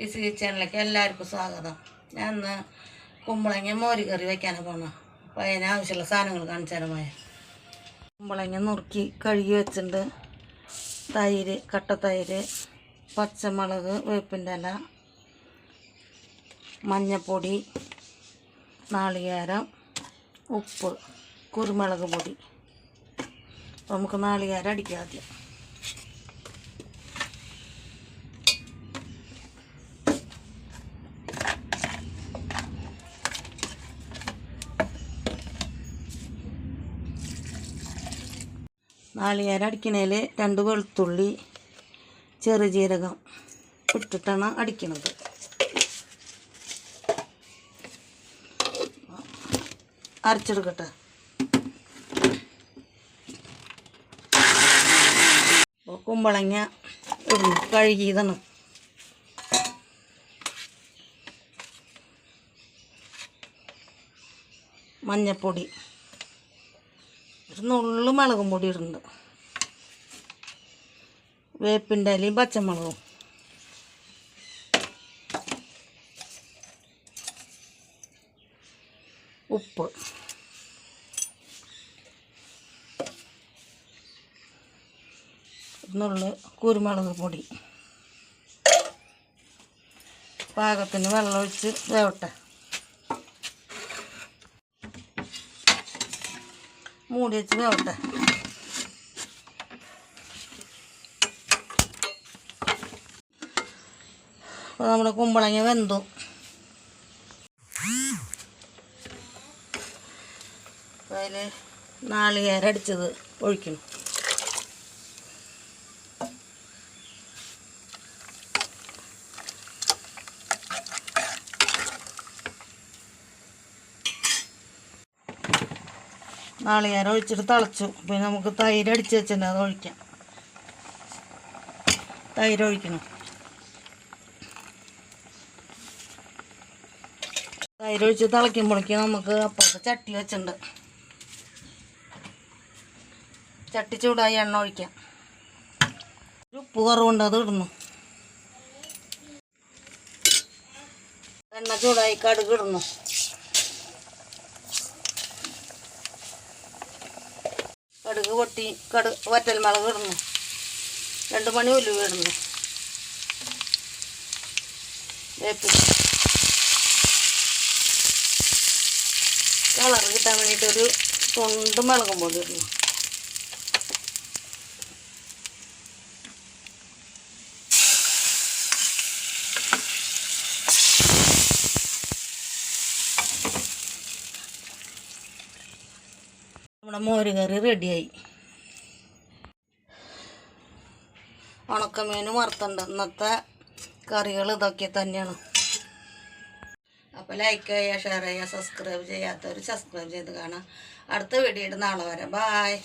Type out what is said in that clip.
ലിസി കിച്ചണിലേക്ക് എല്ലാവർക്കും സ്വാഗതം. ഞാൻ ഇന്ന് കുമ്പളങ്ങ മോര് കറി വയ്ക്കാനാണ് പോകുന്നത് അപ്പോൾ അതിനാവശ്യമുള്ള സാധനങ്ങൾ കാണിച്ചു പോയ കുമ്പളങ്ങ നുറുക്കി കഴുകി വെച്ചിട്ടുണ്ട്. തൈര് കട്ട തൈര് പച്ചമുളക് വേപ്പിന്റെ ഇല മഞ്ഞപ്പൊടി നാളികേരം ഉപ്പ് കുരുമുളക് പൊടി. നമുക്ക് നാളികേരം അടിക്കാം ആദ്യം. നാളികേരം അടിക്കണേൽ രണ്ട് വെളുത്തുള്ളി ചെറുജീരകം ഇട്ടിട്ടാണ് അടിക്കണത്. അരച്ചെടുക്കട്ടെ. കുമ്പളങ്ങ ഇടുന്നു കഴുകിയതാണ്. മഞ്ഞപ്പൊടി. ഒരു നുള്ളു മുളകും പൊടി ഇടുന്നുണ്ട്. വേപ്പിന്റെ ഇലയും പച്ചമുളകും. ഉപ്പ്. നുള്ളു കുരുമുളക് പൊടി. പാകത്തിന് വെള്ളമൊഴിച്ച് വേവട്ടെ. മൂടി വെച്ച് അപ്പോൾ നമ്മുടെ കുമ്പളങ്ങ വെന്തു. അതിൽ നാളികേരടിച്ചത് ഒഴിക്കണം. നാളികേരം ഒഴിച്ചിട്ട് തിളച്ചു. പിന്നെ നമുക്ക് തൈര് അടിച്ച് വെച്ചിട്ടുണ്ട് അത് ഒഴിക്കാം. തൈര് ഒഴിക്കണം. തൈര് ഒഴിച്ച് തിളയ്ക്കുമ്പോഴേക്കും നമുക്ക് അപ്പുറത്ത് ചട്ടി വെച്ചിട്ടുണ്ട്. ചട്ടി ചൂടായി എണ്ണ ഒഴിക്കാം. ഉപ്പ് കുറവുണ്ട് അത് ഇടുന്നു. എണ്ണ ചൂടായി കടുക് ഇടുന്നു. കടുക് പൊട്ടി കടു വറ്റൽ മുളക് ഇടുന്നു. രണ്ട് മണി ഉലുവ ഇടുന്നു. കളർ കിട്ടാൻ വേണ്ടിയിട്ടൊരു തൊണ്ട് മുളകും പൊടി ഇടുന്നു. നമ്മുടെ മോര് കറി റെഡിയായി. ഉണക്കമീൻ വറുത്തുണ്ട്. ഇന്നത്തെ കറികൾ ഇതൊക്കെ തന്നെയാണ്. അപ്പോൾ ലൈക്ക് ചെയ്യുക ഷെയർ ചെയ്യുക സബ്സ്ക്രൈബ് ചെയ്യാത്തവർ സബ്സ്ക്രൈബ് ചെയ്ത് കാണാം അടുത്ത വീഡിയോ നാളെ വരെ. ബായ്